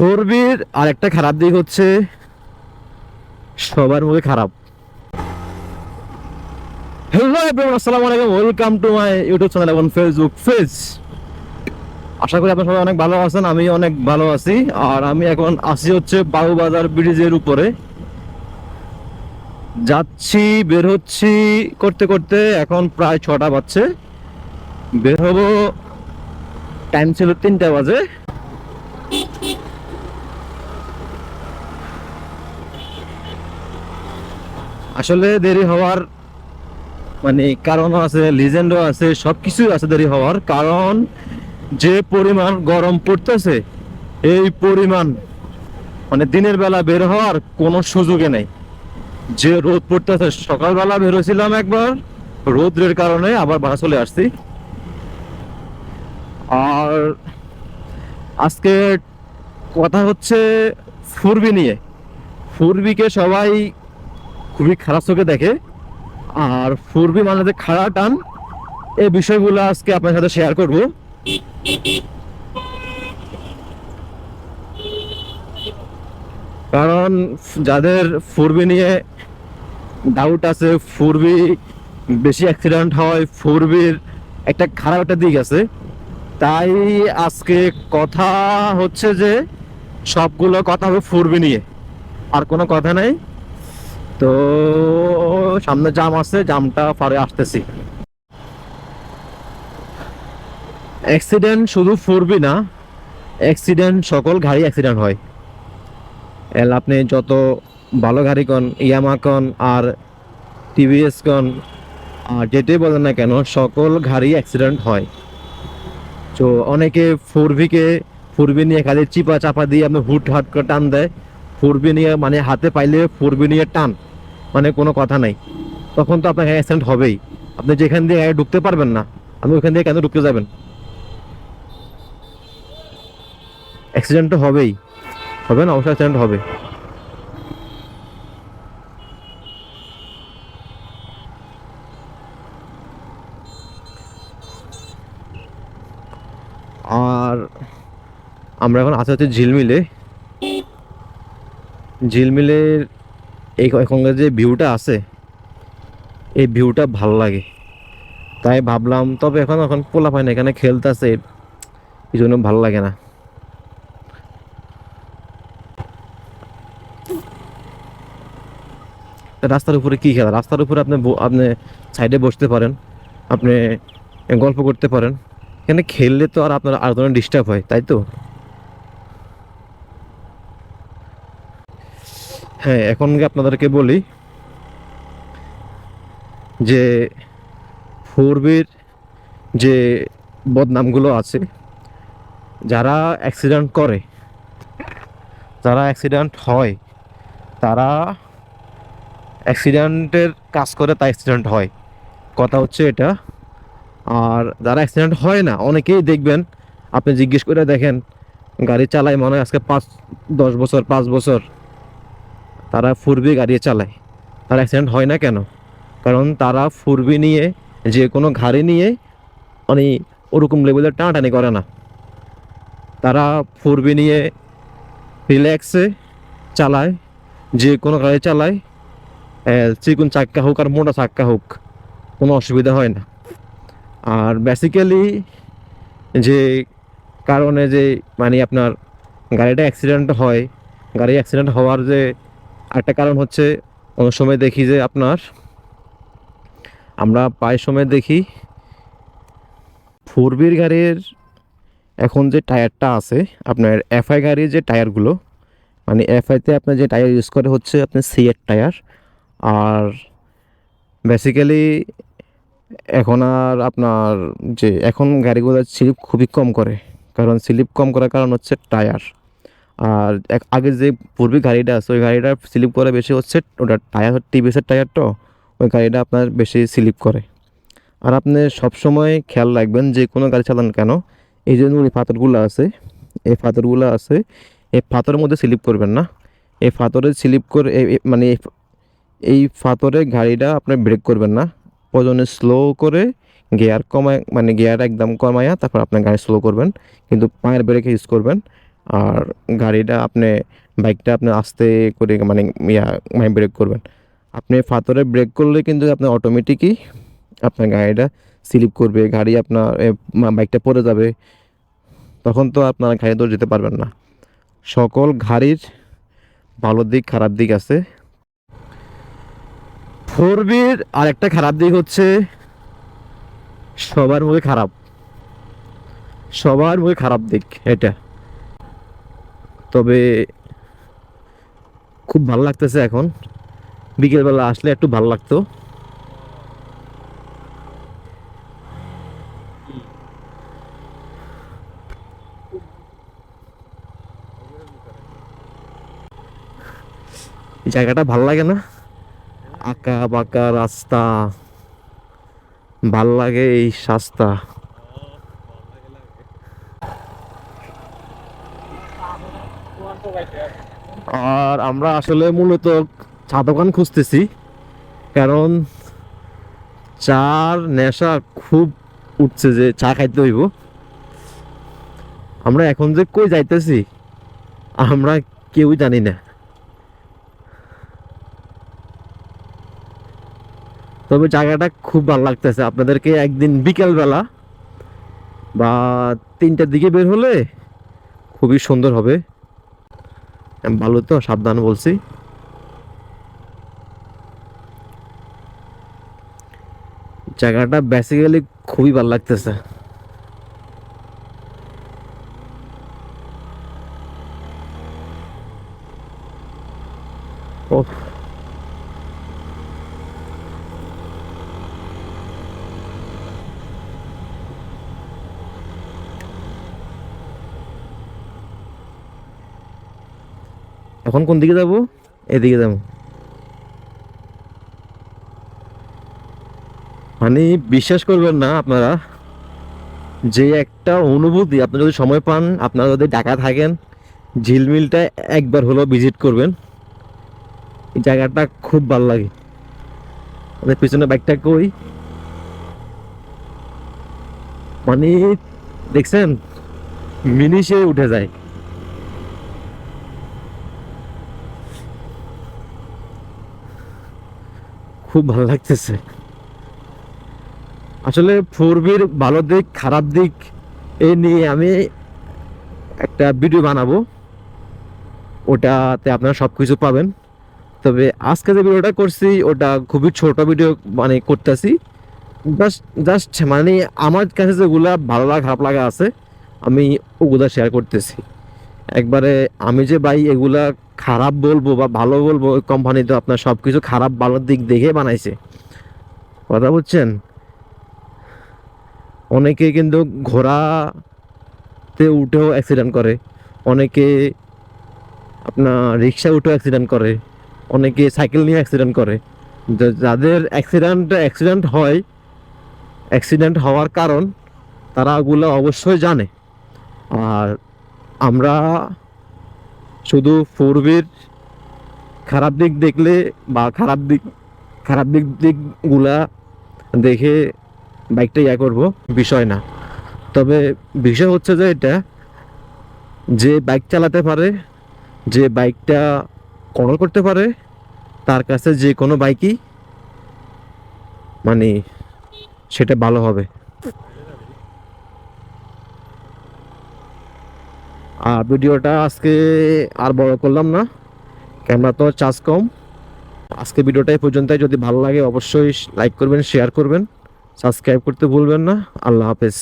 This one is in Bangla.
ফোরবির আর একটা খারাপ দিক হচ্ছে সবার মুখে খারাপ। হ্যালো এভরিওয়ান আসসালামু আলাইকুম welcome to my YouTube channel এবং ফেসবুক পেজ আশা করি আপনারা সবাই অনেক ভালো আছেন, আমি অনেক ভালো আছি, আর আমি এখন আসি হচ্ছে বাবুবাজার ব্রিজের উপরে। যাচ্ছি, বের হচ্ছি করতে করতে এখন প্রায় ছটা বাজছে। বের হব টাইম ছিল তিনটা বাজে। আসলে দেরি হওয়ার মানে কারণও আছে লিজেন্ডও আছে সব কিছুই আছে দেরি হওয়ার। কারণ যে পরিমাণ গরম পড়তেছে, এই পরিমাণ মানে দিনের বেলা বের হওয়ার কোনো সুযোগে নেই। যে রোদ পড়তেছে, সকালবেলা বেরোছিলাম একবার, রোদ্রের কারণে আবার বাসা চলে আসছি। আর আজকে কথা হচ্ছে ফুরবি নিয়ে। ফুরবিকে সবাই খুবই খারাপ চোখে দেখে। আর ফুরবি মানে যে খাড়া টান এই বিষয়গুলো আজকে আপনার সাথে শেয়ার করব। কারণ যাদের ফুরবি নিয়ে ডাউট আছে, ফুরবি বেশি অ্যাক্সিডেন্ট হয়, ফুরবির একটা খারাপ একটা দিক আছে। তাই আজকে কথা হচ্ছে যে সবগুলো কথা হবে ফুরবি নিয়ে। আর কোনো কথা নাই। তো সামনে জাম আছে, জামটা পারে আসতেছি। অ্যাক্সিডেন্ট শুধু ফুরবি না অ্যাক্সিডেন্ট সকল গাড়ি অ্যাক্সিডেন্ট হয়। এল আপনি যত ভালো গাড়ি কন, ইয়ামা কন, আর টিভিএস কন, আর যেটাই বলেন না কেন, সকল গাড়ি অ্যাক্সিডেন্ট হয়। তো অনেকে ফোরভিকে ফোরবি নিয়ে খালি চিপা চাপা দিয়ে আপনি হুট হাট করে টান দেয়। ফোরবি নিয়ে মানে হাতে পাইলে ফোরবি নিয়ে টান। মানে কোনো কথা নাই। তখন তো আপনার অ্যাক্সিডেন্ট হবেই। আপনি যেখান দিয়ে গাড়ি ঢুকতে পারবেন না, আপনি ওইখান দিয়ে কেন ঢুকতে যাবেন? অ্যাক্সিডেন্ট তো হবেই। হবে না? অবশ্যই অ্যাক্সিডেন্ট হবে। আর আমরা এখন আছি হচ্ছে ঝিলমিলে। ঝিলমিলের এই এখনকার যে ভিউটা আছে, এই ভিউটা ভালো লাগে। তাই ভাবলাম, তবে এখন এখন পোলা পায় না এখানে খেলতেছে এই জন্য ভালো লাগে না। রাস্তার উপরে কি খেলা? রাস্তার উপরে আপনি আপনি সাইডে বসতে পারেন, আপনি গল্প করতে পারেন। এখানে খেললে তো আর আপনার আর ধরনের ডিস্টার্ব হয়, তাই তো? হ্যাঁ এখন আপনাদেরকে বলি যে ফোরবির যে বদনামগুলো আছে, যারা অ্যাক্সিডেন্ট করে, যারা অ্যাক্সিডেন্ট হয়, তারা অ্যাক্সিডেন্টের কাজ করে তা অ্যাক্সিডেন্ট হয়। কথা হচ্ছে এটা। আর যারা অ্যাক্সিডেন্ট হয় না, অনেকেই দেখবেন, আপনি জিজ্ঞেস করে দেখেন, গাড়ি চালায় মনে হয় আজকে পাঁচ, দশ বছর, পাঁচ বছর তারা ফুরবি গাড়ি চালায়। তার অ্যাক্সিডেন্ট হয় না কেন? কারণ তারা ফুরবি নিয়ে, যে কোনো গাড়ি নিয়ে মানে ওরকম লেভেলের টানাটানি করে না। তারা ফুরবি নিয়ে রিল্যাক্সে চালায়, যে কোনো গাড়ি চালায় চিকুন চাক্কা হোক আর মোটা চাক্কা হোক, কোনো অসুবিধা হয় না। আর বেসিক্যালি যে কারণে যে মানে আপনার গাড়িটা অ্যাক্সিডেন্ট হয়, গাড়ি অ্যাক্সিডেন্ট হওয়ার যে একটা কারণ হচ্ছে, অনেক সময় দেখি যে আপনার, আমরা প্রায় সময় দেখি ফোর বির গাড়ির এখন যে টায়ারটা আছে, আপনার এফআই গাড়ির যে টায়ারগুলো মানে এফআইতে আপনার যে টায়ার ইউজ করে হচ্ছে আপনার সিএর টায়ার, আর বেসিক্যালি এখন আর আপনার যে, এখন গাড়িগুলো স্লিপ খুবই কম করে, কারণ স্লিপ কম করার কারণ হচ্ছে টায়ার। আর এক- আগে যে পূর্বে গাড়িটা আছে, ওই গাড়িটা স্লিপ করে বেশি হচ্ছে, ওটা টায়ার টিভিএসের টায়ার তো, ওই গাড়িটা আপনার বেশি স্লিপ করে। আর আপনি সবসময় খেয়াল রাখবেন, যে কোনো গাড়ি চালান কেন, এই যে নুড়ি পাথরগুলো আছে, এই পাথরগুলো আছে, এই পাথরের মধ্যে স্লিপ করবেন না। এই পাথরে স্লিপ করে মানে এই- এই পাথরে গাড়িটা আপনি ব্রেক করবেন না। প্রয়োজনে স্লো করে গিয়ার কমায় মানে গিয়ার একদম কমায়া তারপর আপনার গাড়ি স্লো করবেন, কিন্তু পায়ের ব্রেক ইউজ করবেন। আর গাড়িটা আপনি, বাইকটা আপনি আস্তে করে মানে ইয়া মানে ব্রেক করবেন। আপনি ফাতরে ব্রেক করলে কিন্তু আপনার অটোমেটিকই আপনার গাড়িটা স্লিপ করবে, গাড়ি আপনার বাইকটা পড়ে যাবে। তখন তো আপনার গাড়ি তো যেতে পারবেন না। সকল গাড়ির ভালো দিক, খারাপ দিক আছে। ফোর বির আর একটা খারাপ দিক হচ্ছে, সবার মুখে খারাপ। সবার মুখে খারাপ দিক, এটা। তবে খুব ভালো লাগতেছে এখন। বিকেলবেলা আসলে একটু ভালো লাগতো। জায়গাটা ভালো লাগে না? আঁকা বাঁকা রাস্তা, ভালো লাগে এই রাস্তা। আর আমরা আসলে মূলত চা দোকান খুঁজতেছি, কারণ চার নেশা খুব উঠছে যে চা খাইতে হইব। আমরা এখন যে কই যাইতেছি, আমরা কেউই জানি না। তবে জায়গাটা খুব ভালো লাগতেছে। আপনাদেরকে একদিন বিকেল বেলা বা তিনটার দিকে বের হলে খুবই সুন্দর হবে। ভালো তো সাবধান বলছি। জায়গাটা বেসিক্যালি খুবই ভালো লাগতেছে। ওহ এখন কোন দিকে যাব? এদিকে যাব। মানে বিশ্বাস করবেন না আপনারা, যে একটা অনুভূতি আপনি যদি সময় পান, আপনারা যদি ঢাকা থাকেন, ঝিলমিলটা একবার হলেও ভিজিট করবেন। এই জায়গাটা খুব ভালো লাগে। আমাদের পিছনে বাইকটা কই? মানে দেখছেন মিনিশে উঠে যায়। খুব ভালো লাগতেছে। আসলে ফোর বির ভালো দিক, খারাপ দিক এই নিয়ে আমি একটা ভিডিও বানাবো। ওটাতে আপনারা সব কিছু পাবেন। তবে আজকে যে ভিডিওটা করছি, ওটা খুবই ছোট ভিডিও মানে করতেছি। জাস্ট জাস্ট মানে আমার কাছে যেগুলা ভালো লাগা, খারাপ লাগা আছে, আমি ওগুলা শেয়ার করতেছি। একবারে আমি যে ভাই এগুলা খারাপ বলব বা ভালো বলব, ওই কোম্পানি তো আপনার সব কিছু খারাপ, ভালো দিক দেখে বানাইছে। কথা বুঝছেন? অনেকে কিন্তু ঘোড়াতে উঠেও অ্যাক্সিডেন্ট করে, অনেকে আপনার রিক্সা উঠেও অ্যাক্সিডেন্ট করে, অনেকে সাইকেল নিয়ে অ্যাক্সিডেন্ট করে। যাদের অ্যাক্সিডেন্ট অ্যাক্সিডেন্ট হয় অ্যাক্সিডেন্ট হওয়ার কারণ তারা ওগুলো অবশ্যই জানে। আর আমরা শুধু ফোরবির খারাপ দিক দেখলে বা খারাপ দিক খারাপ দিক দিকগুলা দেখে বাইকটা ইয়া করব, বিষয় না। তবে বিষয় হচ্ছে যে এটা, যে বাইক চালাতে পারে, যে বাইকটা কন্ট্রোল করতে পারে, তার কাছে যে কোনো বাইকই মানে সেটা ভালো হবে। আর ভিডিওটা আজকে আর বড় করলাম না। ক্যামেরা তো চার্জ কম। আজকে ভিডিওটা এই পর্যন্তই। যদি ভালো লাগে অবশ্যই লাইক করবেন শেয়ার করবেন সাবস্ক্রাইব করতে ভুলবেন না। আল্লাহ হাফেজ।